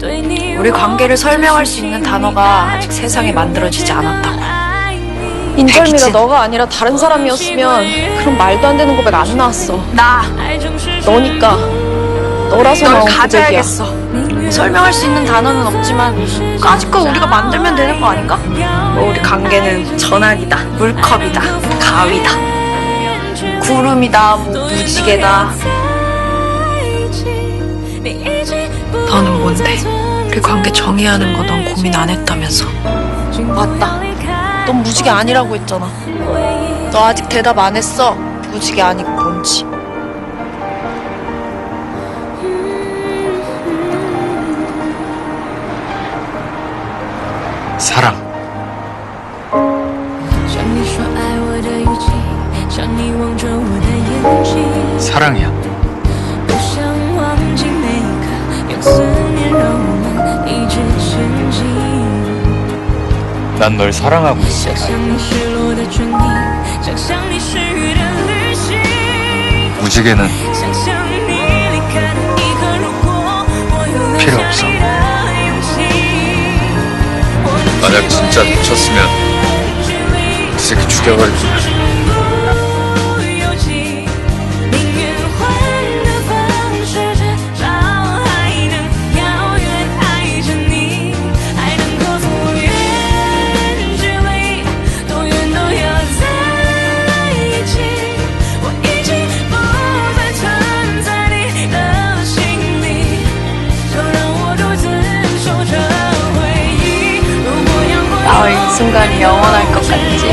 우리 관계를 설명할 수 있는 단어가 아직 세상에 만들어지지 않았다고. 인절미가. 너가 아니라 다른 사람이었으면 그런 말도 안 되는 고백 안 나왔어. 나, 너니까. 너라서 널 나온 고백이야. 가져야겠어. 설명할 수 있는 단어는 없지만 까짓 거 우리가 만들면 되는 거 아닌가? 뭐 우리 관계는 전화기다, 물컵이다, 가위다, 구름이다, 뭐 무지개다. 그 관계 정의하는 거 넌 고민 안 했다면서. 맞다. 넌 무지개 아니라고 했잖아. 너 아직 대답 안 했어. 무지개 아니고 뭔지. 사랑. 사랑이야. 난 널 사랑하고 있어. 무지개는 필요 없어. 만약 진짜 미쳤으면 이 새끼 죽여버리지. 나의 이 순간이 영원할 것 같지?